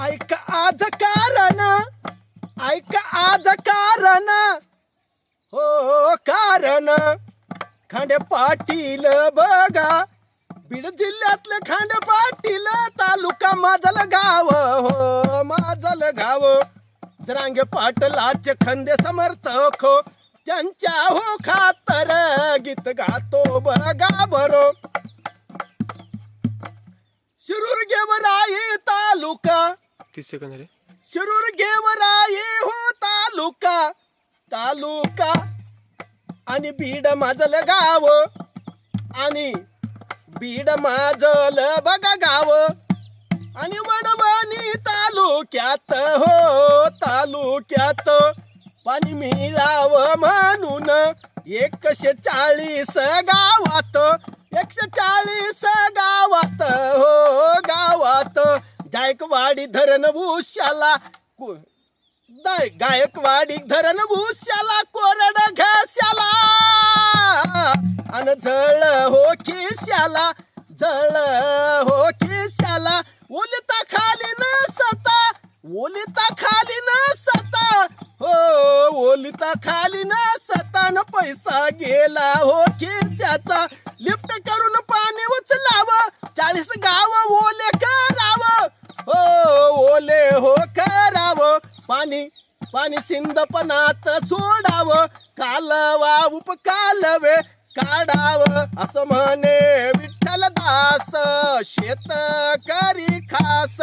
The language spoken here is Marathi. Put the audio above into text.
ऐक आज कारण ऐक आज कारण. हो, हो कारण. खांडे पाटील बघा बीड जिल्ह्यातले खांडे पाटील तालुका माझल गाव. हो माझल गाव. जरांगे पाटलाचे खंदे समर्थक हो त्यांच्या हो खातर गीत गातो बघा बरो. तीस सेकंद झाले. शिरूर गेवराई हो तालुका तालुका. आणि बीड माझल गाव आणि बीड माझल बघा गाव. आणि वडवणी तालुक्यात हो तालुक्यात. पाणी मिळाव म्हणून एकशे चाळीस गावात एकशे चाळीस गावात गायकवाडी धरण भूशाला कु- दाय गायकवाडी धरण भूशाला कोरड घ्याशाला अन झळ हो खिशाला झळ हो खिशाला. ओलिता खाली न सता ओलिता खाली न सता. हो ओलिता खाली न सता न पैसा गेला हो खिशाचा. ओले हो करावं. पाणी पाणी सिंदपनात सोडावं. कालवा उपकालवे काढावं. असं म्हणे विठ्ठल दास शेतकरी खास.